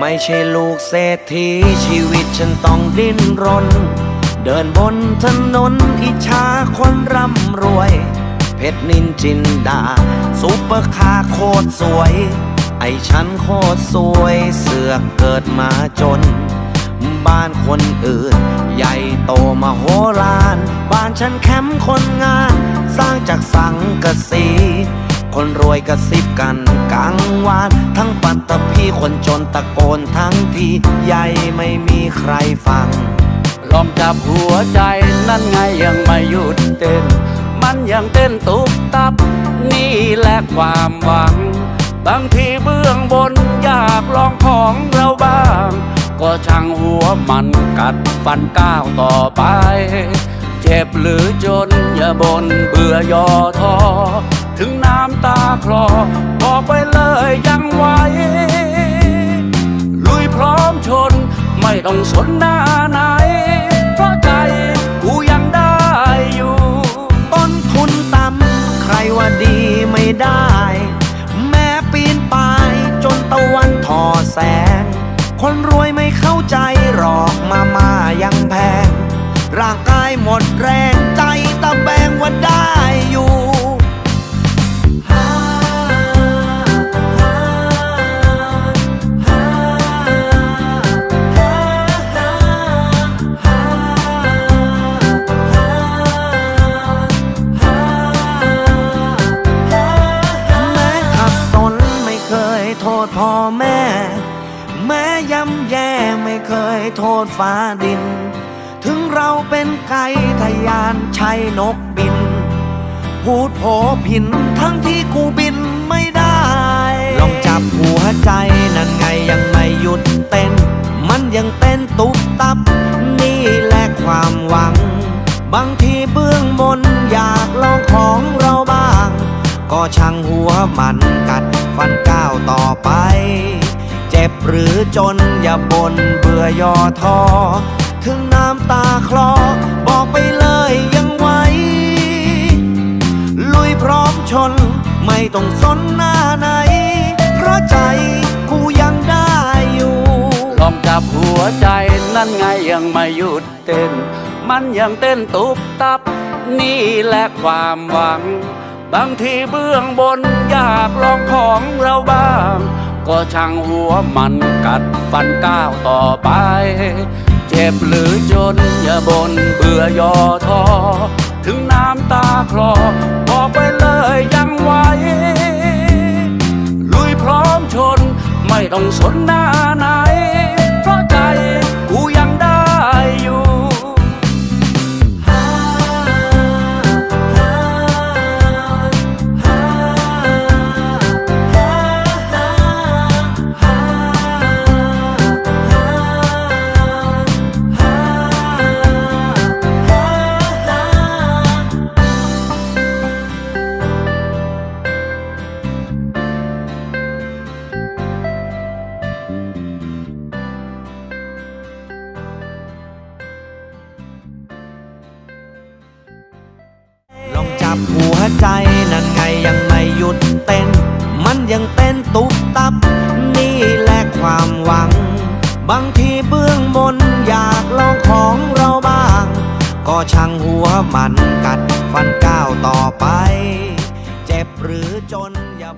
ไม่ใช่ลูกเศรษฐีชีวิตฉันต้องดิ้นรน เดินบนถนนอิจฉาคนร่ำรวย เพชรนินจินดาซุปเปอร์คาร์โคตรสวย ไอฉันโคตรสวยเสือกเกิดมาจน บ้านคนอื่น ใหญ่โตมาโหฬารบ้านฉันแคมป์คนงาน สร้างจากสังกะสี คนรวยกระซิบกันกลางวาน ทั้งปัตตภีคนจนตะโกนทั้งทีใหญ่ไม่มีใครฟัง ลองจับหัวใจนั่นไงยังไม่หยุดเต้น มันยังเต้นตุบตับ นี่แหละความหวัง บางทีเบื้องบนอยากลองของเราบ้าง ก็ช่างหัวมันกัดฟันก้าวต่อไป เจ็บหรือจนอย่าบนเบื่อย่อท้อ ถึงน้ำตาคลอบอกไปเลยยังไหวลุยพร้อมชน ไม่ต้องสนหน้าไหน เพราะใจกูยังได้อยู่ ต้นทุนต่ำใครว่าดีไม่ได้ แม้ปีนป่ายจนตะวันทอแสง คนรวยไม่เข้าใจหรอกมามายังแพง ร่างกายหมดแรงใจตะแบงว่าได้ แม่ แม้ย่ำแย่ไม่เคยโทษฟ้าดิน ถึงเราเป็นไก่ทะยานใช่นกบิน พูดโผผินทั้งที่กูบินไม่ได้ ลองจับหัวใจนั่นไงยังไม่หยุดเต้น มันยังเต้นตุบตับ นี่แหละความหวัง บางทีเบื้องบนอยากลองของเราบ้าง ก็ช่างหัวมันกัดฟันก้าวต่อไป เจ็บหรือจนอย่าบนเบื่อย่อท้อถึงน้ำตาคลอบอกไปเลยยังไหวลุยพร้อมชนไม่ต้องสนหน้าไหน เพราะใจกูยังได้อยู่ ลองจับหัวใจนั่นไงยังไม่หยุดเต้น มันยังเต้นตุบตับ นี่แหละความหวัง บางทีเบื้องบนอยากลองของเราบ้าง ก็ช่างหัวมันกัดฟันก้าวต่อไป เจ็บหรือจนอย่าบนเบื่อย่อท้อถึงน้ำตาคลอบอกไปเลยยังไหวลุยพร้อมชนไม่ต้องสนนาน บหัวใจนั่นไงยังไม่หยุดเต้น มันยังเต้นตุบตับ นี่แหละความหวัง บางทีเบื้องบนอยากลองของเราบ้าง ก็ช่างหัวมันกัดฟันก้าวต่อไป เจ็บหรือจนยับ